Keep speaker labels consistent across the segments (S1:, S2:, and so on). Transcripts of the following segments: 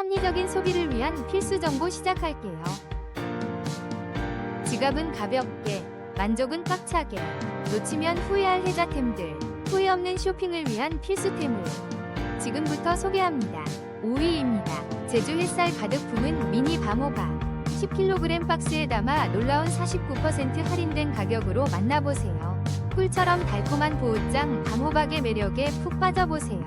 S1: 합리적인 소비를 위한 필수 정보 시작할게요. 지갑은 가볍게, 만족은 꽉차게, 놓치면 후회할 혜자템들, 후회 없는 쇼핑을 위한 필수템을 지금부터 소개합니다. 5위입니다. 제주 햇살 가득 품은 미니 밤호박. 10kg 박스에 담아 놀라운 49% 할인된 가격으로 만나보세요. 꿀처럼 달콤한 보호장 밤호박의 매력에 푹 빠져보세요.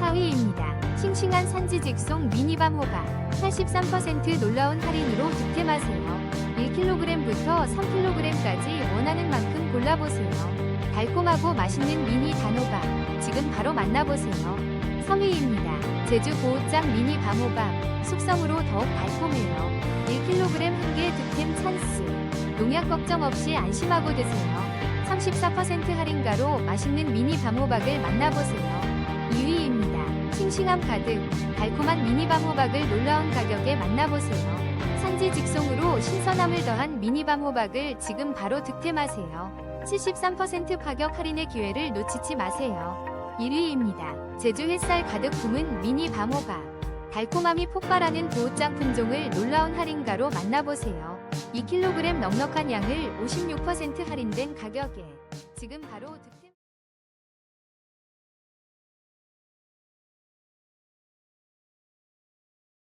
S1: 4위입니다. 싱싱한 산지 직송 미니 밤호박. 83% 놀라운 할인으로 득템하세요. 1kg부터 3kg까지 원하는 만큼 골라보세요. 달콤하고 맛있는 미니 단호박. 지금 바로 만나보세요. 3위입니다. 제주 보호장 미니 밤호박. 숙성으로 더욱 달콤해요. 1kg 한 개 득템 찬스. 농약 걱정 없이 안심하고 드세요. 34% 할인가로 맛있는 미니 밤호박을 만나보세요. 2위입니다. 싱싱함 가득, 달콤한 미니 밤 호박을 놀라운 가격에 만나보세요. 산지 직송으로 신선함을 더한 미니 밤 호박을 지금 바로 득템하세요. 73% 가격 할인의 기회를 놓치지 마세요. 1위입니다. 제주 햇살 가득 품은 미니 밤 호박. 달콤함이 폭발하는 보호장 품종을 놀라운 할인가로 만나보세요. 2kg 넉넉한 양을 56% 할인된 가격에 지금 바로 득템